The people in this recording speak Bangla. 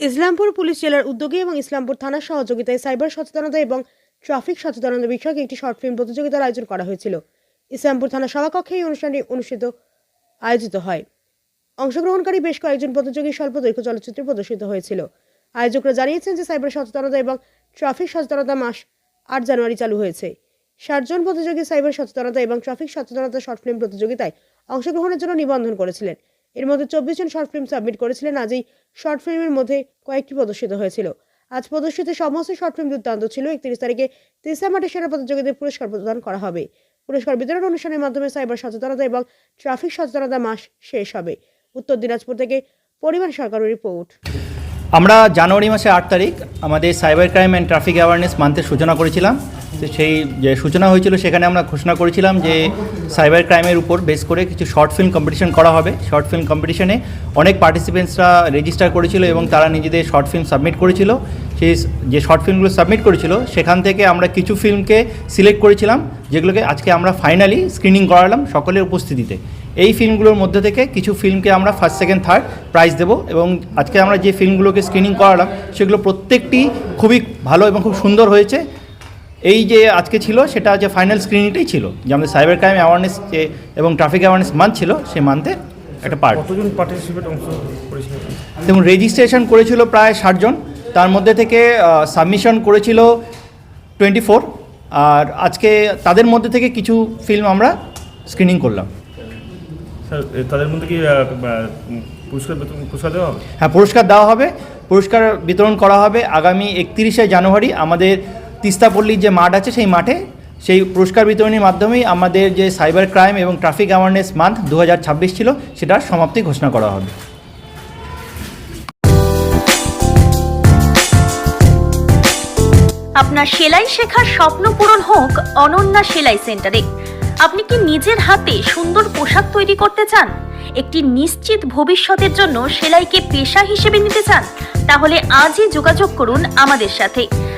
ইসলামপুর পুলিশ জেলার উদ্যোগে এবং ইসলামপুর থানার সহযোগিতায় সাইবার সচেতনতা এবং ট্রাফিক সচেতনতা বিষয়ক একটি শর্ট ফিল্ম প্রতিযোগিতার আয়োজন করা হয়েছিল। ইসলামপুর থানা সভাকক্ষে এই অনুষ্ঠানটি অনুষ্ঠিত, আয়োজিত হয়। অংশগ্রহণকারী বেশ কয়েকজন প্রতিযোগী স্বল্প দৈর্ঘ্য চলচ্চিত্রে প্রদর্শিত হয়েছিল। আয়োজকরা জানিয়েছেন যে সাইবার সচেতনতা এবং ট্রাফিক সচেতনতা মাস আট জানুয়ারি চালু হয়েছে। ষাটজন প্রতিযোগী সাইবার সচেতনতা এবং ট্রাফিক সচেতনতা শর্ট ফিল্ম প্রতিযোগিতায় অংশগ্রহণের জন্য নিবন্ধন করেছিলেন। এর মধ্যে চব্বিশ জন শর্ট ফিল্ম সাবমিট করেছিলেন। আজ এই শর্ট ফিল্মের মধ্যে কয়েকটি প্রদর্শিত হয়েছিল। আজ প্রদর্শিত সমস্ত শর্ট ফিল্ম দুর্দান্ত ছিল। একত্রিশ তারিখে তিস্তা মাঠে সেরা প্রতিযোগীদের পুরস্কার প্রদান করা হবে। পুরস্কার বিতরণ অনুষ্ঠানের মাধ্যমে সাইবার সচেতনতা এবং ট্রাফিক সচেতনতা মাস শেষ হবে। উত্তর দিনাজপুর থেকে পরিবার সরকারের রিপোর্ট আমরা জানুয়ারি মাসে আট তারিখ আমাদের cyber crime and traffic awareness মান্থের সূচনা করেছিলাম। সেই যে সূচনা হয়েছিল সেখানে আমরা ঘোষণা করেছিলাম যে সাইবার ক্রাইমের উপর বেস করে কিছু শর্ট ফিল্ম কম্পিটিশন করা হবে। শর্ট ফিল্ম কম্পিটিশনে অনেক পার্টিসিপেন্টসরা রেজিস্টার করেছিল এবং তারা নিজেদের শর্ট ফিল্ম সাবমিট করেছিল। সেই যে শর্ট ফিল্মগুলো সাবমিট করেছিল, সেখান থেকে আমরা কিছু ফিল্মকে সিলেক্ট করেছিলাম, যেগুলোকে আজকে আমরা ফাইনালি স্ক্রিনিং করালাম সকলের উপস্থিতিতে। এই ফিল্মগুলোর মধ্যে থেকে কিছু ফিল্মকে আমরা ফার্স্ট, সেকেন্ড, থার্ড প্রাইজ দেবো এবং আজকে আমরা যে ফিল্মগুলোকে স্ক্রিনিং করালাম, সেগুলো প্রত্যেকটি খুবই ভালো এবং খুব সুন্দর হয়েছে। এই যে আজকে ছিল সেটা যে ফাইনাল স্ক্রিনিংটাই ছিল যে আমাদের সাইবার ক্রাইম অ্যাওয়ারনেস যে এবং ট্রাফিক অ্যাওয়ারনেস মান্থ ছিল সেই মান্থে একটা পার্ট কতজন পার্টিসিপেট দেখুন রেজিস্ট্রেশন করেছিল প্রায় ষাটজন তার মধ্যে থেকে সাবমিশন করেছিল টোয়েন্টি ফোর আর আজকে তাদের মধ্যে থেকে কিছু ফিল্ম আমরা স্ক্রিনিং করলাম। স্যার তাদের মধ্যে কি পুরস্কার পুরস্কার দেওয়া হবে? হ্যাঁ পুরস্কার দেওয়া হবে পুরস্কার বিতরণ করা হবে আগামী একত্রিশে জানুয়ারি। আমাদের তিস্তাপল্লীর যে মাঠ আছে সেই মাঠে সেই পুরস্কার বিতরণের মাধ্যমেই আমাদের যে সাইবার ক্রাইম এবং ট্রাফিক অ্যাওয়ারনেস মান্থ দু ছিল, সেটার সমাপ্তি ঘোষণা করা হবে। আপনার সেলাই শেখার স্বপ্ন পূরণ হোক অনন্যা সেলাই সেন্টারে। আপনি কি নিজের হাতে সুন্দর পোশাক তৈরি করতে চান? একটি নিশ্চিত ভবিষ্যতের জন্য সেলাইকে পেশা হিসেবে নিতে চান? তাহলে আজই যোগাযোগ করুন আমাদের সাথে।